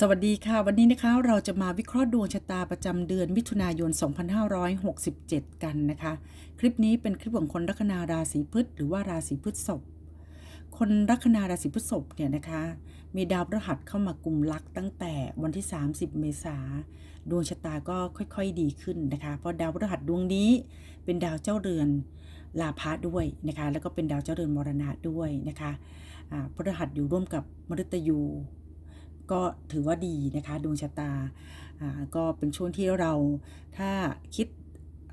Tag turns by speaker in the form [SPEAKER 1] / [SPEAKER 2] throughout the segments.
[SPEAKER 1] สวัสดีค่ะ วันนี้นะคะเราจะมาวิเคราะห์ดวงชะตาประจำเดือนมิถุนายน 2567 กันนะคะ คลิปนี้เป็นคลิปของคนลัคนาราศีพฤษหรือว่าราศีพฤษภคนลัคนาราศีพฤษภเนี่ยนะคะ มีดาวพฤหัสเข้ามากลุ่มลักตั้งแต่วันที่ 30 เมษาดวงชะตาก็ค่อยๆดีขึ้นนะคะ เพราะดาวพฤหัสดวงนี้เป็นดาวเจ้าเรือนลาภะด้วยนะคะ แล้วก็เป็นดาวเจ้าเรือนมรณะด้วยนะคะพฤหัสอยู่ร่วมกับมฤตยู ก็ถือว่าดีนะคะดวงชะตาก็เป็นช่วงที่เราถ้าคิด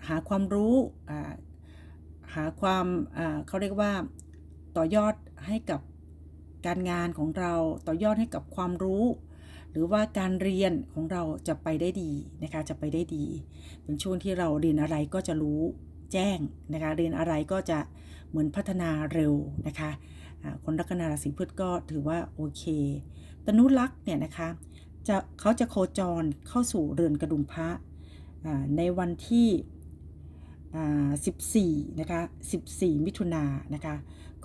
[SPEAKER 1] หาความรู้หาความเขาเรียกว่าต่อยอดให้กับการงานของเราต่อยอดให้กับความรู้ หรือว่าการเรียนของเราจะไปได้ดีนะคะจะไปได้ดี เป็นช่วงที่เราเรียนอะไรก็จะรู้แจ้งนะคะเรียนอะไรก็จะเหมือนพัฒนาเร็วนะคะ คนลัคนาราศีพฤษก็ถือว่าโอเคตนุลักษ์เนี่ยนะคะจะเขาจะโคจรเข้าสู่เรือนกระดุมพระในวันที่14นะคะ14 มิถุนายนะคะ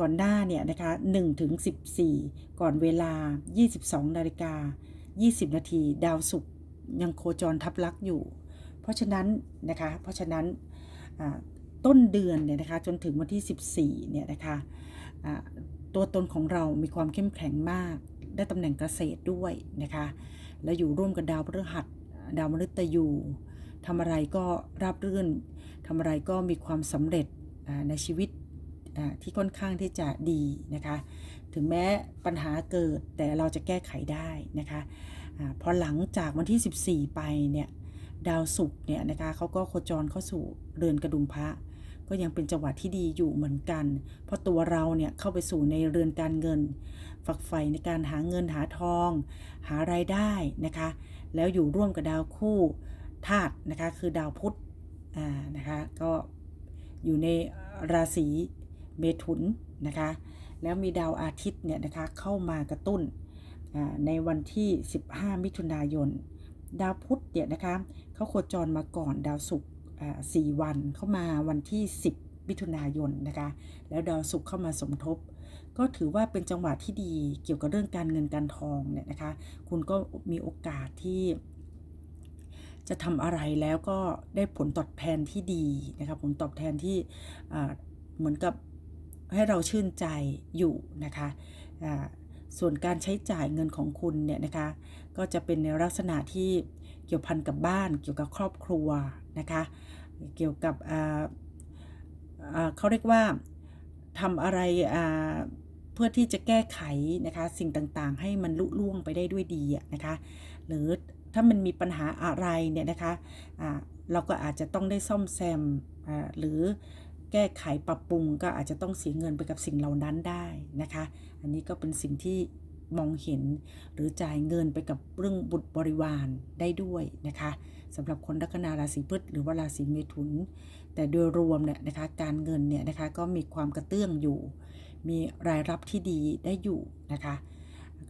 [SPEAKER 1] ก่อนหน้าเนี่ยนะคะ1ถึง14 ก่อนเวลา 22นาฬิกา20 นาทีดาวศุกร์ยังโคจรทับลักษ์อยู่ เพราะฉะนั้นนะคะเพราะฉะนั้นต้นเดือนเนี่ยนะคะจนถึงวันที่ 14เนี่ยนะคะ ตัวตนของเรามีความเข้มแข็งมาก ได้ตำแหน่งเกษตรด้วยนะคะ แล้วอยู่ร่วมกับดาวพฤหัส ดาวมฤตยูทำอะไรก็ราบรื่นทำอะไรก็มีความสำเร็จในชีวิตที่ค่อนข้างที่จะดีนะคะ ถึงแม้ปัญหาเกิดแต่เราจะแก้ไขได้นะคะอาพอหลังจากวันที่ 14 ไปเนี่ย ดาวศุกร์เนี่ยนะคะเขาก็โคจรเข้าสู่เรือนกระดุมพระ ก็ยังเป็นจังหวะที่ดีอยู่เหมือนกัน เพราะตัวเราเนี่ยเข้าไปสู่ในเรือนการเงิน ฝักใฝ่ในการหาเงินหาทอง หารายได้นะคะ แล้วอยู่ร่วมกับดาวคู่ธาตุนะคะคือดาวพุธอ่านะคะก็อยู่ในราศีเมถุนนะคะแล้วมีดาวอาทิตย์เนี่ยนะคะเข้ามากระตุ้นอ่าในวันที่ 15 มิถุนายน ดาวพุธเนี่ยนะคะเขาโคจรมาก่อนดาวศุกร์ สี่วันเข้ามาวันที่ 10มิถุนายนนะคะ แล้วดาวศุกร์เข้ามาสมทบ ก็ถือว่าเป็นจังหวะที่ดีเกี่ยวกับเรื่องการเงินการทองเนี่ยนะคะ คุณก็มีโอกาสที่จะทำอะไรแล้วก็ได้ผลตอบแทนที่ดีนะคะผลตอบแทนที่เหมือนกับให้เราชื่นใจอยู่นะคะส่วนการใช้จ่ายเงินของคุณเนี่ยนะคะ ก็จะเป็นในลักษณะที่เกี่ยวพันกับบ้านเกี่ยวกับครอบครัว นะคะ เกี่ยวกับเขาเรียกว่าทำอะไรเพื่อที่จะแก้ไขนะคะ สิ่งต่างๆ ให้มันลุล่วงไปได้ด้วยดีนะคะ หรือถ้ามันมีปัญหาอะไรเนี่ยนะคะอ่าเราก็อาจจะต้องได้ซ่อมแซมหรือแก้ไขปรับปรุงก็อาจจะต้องเสียเงินไปกับสิ่งเหล่านั้นได้นะคะ อันนี้ก็เป็นสิ่งที่ มองเห็น หรือจ่ายเงินไปกับเรื่องบุตรบริวารได้ด้วยนะคะสำหรับคนลัคนาราศีพฤษหรือว่าราศีเมถุน แต่โดยรวมเนี่ยนะคะการเงินเนี่ยนะคะก็มีความกระเตื้องอยู่ มีรายรับที่ดีได้อยู่นะคะ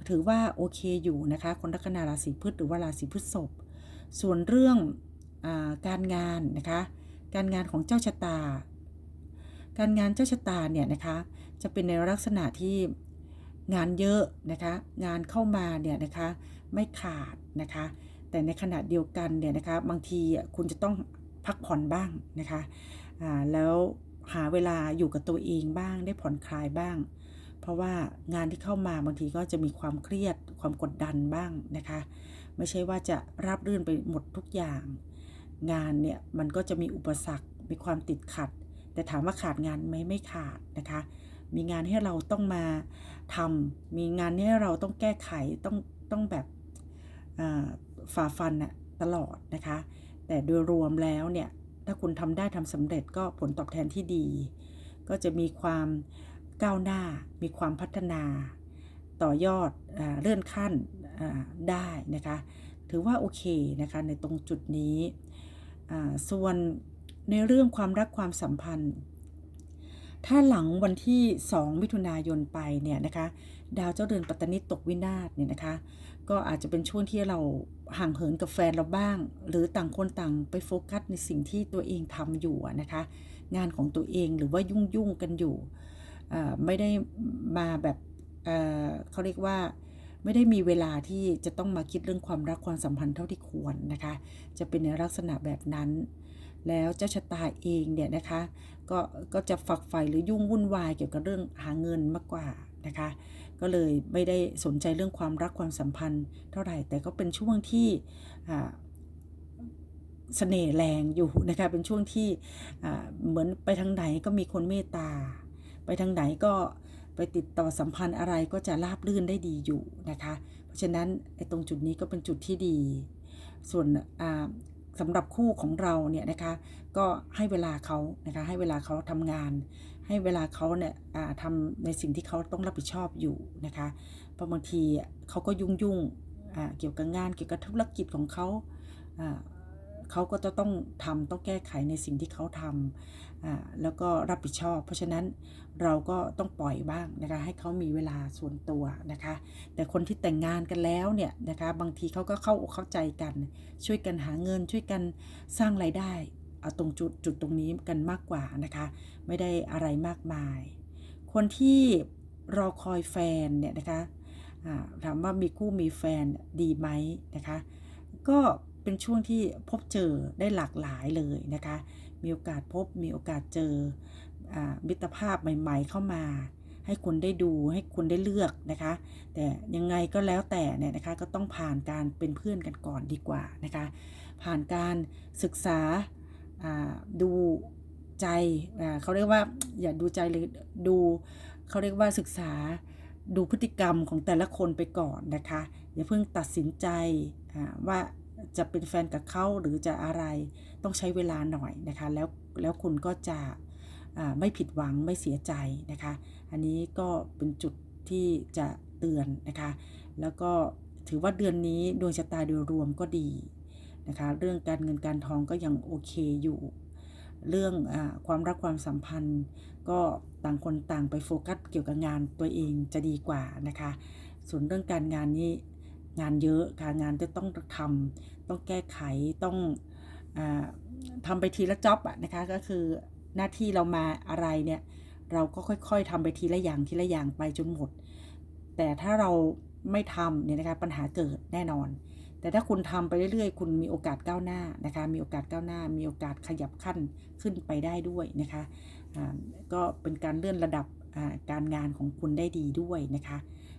[SPEAKER 1] ถือว่าโอเคอยู่นะคะคนลัคนาราศีพฤษหรือว่าราศีพฤษภส่วนเรื่องอการงานนะคะการงานของเจ้าชะตา การงานเจ้าชะตาเนี่ยนะคะจะเป็นในลักษณะที่ งานเยอะนะคะงานเข้ามาเนี่ยนะคะไม่ขาดนะคะ แต่ในขณะเดียวกันเนี่ยนะคะบางทีอะคุณจะต้องพักผ่อนบ้างนะคะแล้วหาเวลาอยู่กับตัวเองบ้างได้ผ่อนคลายบ้าง เพราะว่างานที่เข้ามาบางทีก็จะมีความเครียดความกดดันบ้างนะคะ ไม่ใช่ว่าจะราบรื่นไปหมดทุกอย่าง งานเนี่ยมันก็จะมีอุปสรรคมีความติดขัด แต่ถามว่าขาดงานไหมไม่ขาดนะคะ มีงานให้เราต้องมา ทำมีงานให้เราต้องแก้ไขต้องต้องแบบฝ่าฟันน่ะตลอดนะคะ แต่โดยรวมแล้วเนี่ยถ้าคุณทำได้ทำสำเร็จก็ผลตอบแทนที่ดี ก็จะมีความก้าวหน้า มีความพัฒนา ต่อยอดอเลื่อนขั้นได้นะคะ ถือว่าโอเคนะคะในตรงจุดนี้ ส่วนในเรื่องความรักความสัมพันธ์ ถ้าหลังวันที่ 2 มิถุนายนไปเนี่ยนะคะ ดาวเจ้าเดือนปัตตานิตกวินาศเนี่ยนะคะ ก็อาจจะเป็นช่วงที่เราห่างเหินกับแฟนเราบ้าง หรือต่างคนต่างไปโฟกัสในสิ่งที่ตัวเองทำอยู่นะคะ งานของตัวเองหรือว่ายุ่งยุ่งๆกันอยู่ ไม่ได้มาแบบเเขาเรียกว่าไม่ได้มีเวลาที่จะต้องมาคิดเรื่องความรักความสัมพันธ์เท่าที่ควรนะคะ จะเป็นในลักษณะแบบนั้น แล้วเจ้าชะตาเองเนี่ยนะคะก็ก็จะฝักใฝ่หรือยุ่งวุ่นวายเกี่ยวกับเรื่องหาเงินมากกว่านะคะ ก็เลยไม่ได้สนใจเรื่องความรักความสัมพันธ์เท่าไหร่ แต่ก็เป็นช่วงที่เสน่ห์แรงอยู่นะคะ เป็นช่วงที่เหมือนไปทางไหนก็มีคนเมตตา ไปทางไหนก็ไปติดต่อสัมพันธ์อะไรก็จะราบรื่นได้ดีอยู่นะคะ เพราะฉะนั้นไอ้ตรงจุดนี้ก็เป็นจุดที่ดี ส่วน สำหรับคู่ของเราเนี่ยนะคะก็ให้เวลาเขานะคะให้เวลาเขาทำงาน ให้เวลาเขาเนี่ยทำในสิ่งที่เขาต้องรับผิดชอบอยู่นะคะเพราะบางทีเขาก็ยุ่งยุ่งๆเกี่ยวกับงานเกี่ยวกับธุรกิจของเขา เขาก็จะต้องทำต้องแก้ไขในสิ่งที่เขาทำอ่าแล้วก็รับผิดชอบ เพราะฉะนั้นเราก็ต้องปล่อยบ้างนะคะให้เขามีเวลาส่วนตัวนะคะ แต่คนที่แต่งงานกันแล้วเนี่ยนะคะบางทีเขาก็เข้าอกเข้าใจกัน ช่วยกันหาเงินช่วยกันสร้างรายได้เอาตรงจุดจุดตรงนี้กันมากกว่านะคะ ไม่ได้อะไรมากมาย คนที่รอคอยแฟนเนี่ยนะคะอ่าถามว่ามีคู่มีแฟนดีไหมนะคะ ก็ เป็นช่วงที่พบเจอได้หลากหลายเลยนะคะ มีโอกาสพบมีโอกาสเจออมิตรภาพใหม่ ๆ เข้ามา ให้คุณได้ดูให้คุณได้เลือกนะคะ แต่ยังไงก็แล้วแต่เนี่ยนะคะก็ต้องผ่านการเป็นเพื่อนกันก่อนดีกว่านะคะ ผ่านการศึกษาดูใจเขาเรียกว่าอย่าดูใจเลยดูเขาเรียกว่าศึกษาดูพฤติกรรมของแต่ละคนไปก่อนนะคะ อย่าเพิ่งตัดสินใจว่า จะเป็นแฟนกับเขาหรือจะอะไรต้องใช้เวลาหน่อยนะคะ แล้วแล้วคุณก็จะไม่ผิดหวังไม่เสียใจนะคะ อันนี้ก็เป็นจุดที่จะเตือนนะคะ แล้วก็ถือว่าเดือนนี้ดวงชะตาโดยรวมก็ดีนะคะ เรื่องการเงินการทองก็ยังโอเคอยู่ เรื่องอความรักความสัมพันธ์ ก็ต่างคนต่างไปโฟกัสเกี่ยวกับงานตัวเองจะดีกว่านะคะ ส่วนเรื่องการงานนี้ งานเยอะค่ะงานจะต้องทำต้องแก้ไขต้องอาทำไปทีละจ็อบอะนะคะก็คือหน้าที่เรามาอะไรเนี่ยเราก็ค่อย ๆทำไปทีละอย่างทีละอย่างไปจนหมด แต่ถ้าเราไม่ทำเนี่ยนะคะปัญหาเกิดแน่นอน แต่ถ้าคุณทำไปเรื่อยๆ คุณมีโอกาสก้าวหน้านะคะมีโอกาสก้าวหน้า มีโอกาสขยับขั้นขึ้นไปได้ด้วยนะคะ ก็เป็นการเลื่อนระดับการงานของคุณได้ดีด้วยนะคะ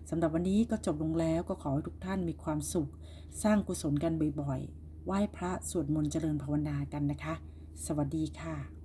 [SPEAKER 1] สำหรับวันนี้ก็จบลงแล้วก็ขอให้ทุกท่านมีความสุข สร้างกุศลกันบ่อยๆ ไหว้พระสวดมนต์เจริญภาวนากันนะคะ สวัสดีค่ะ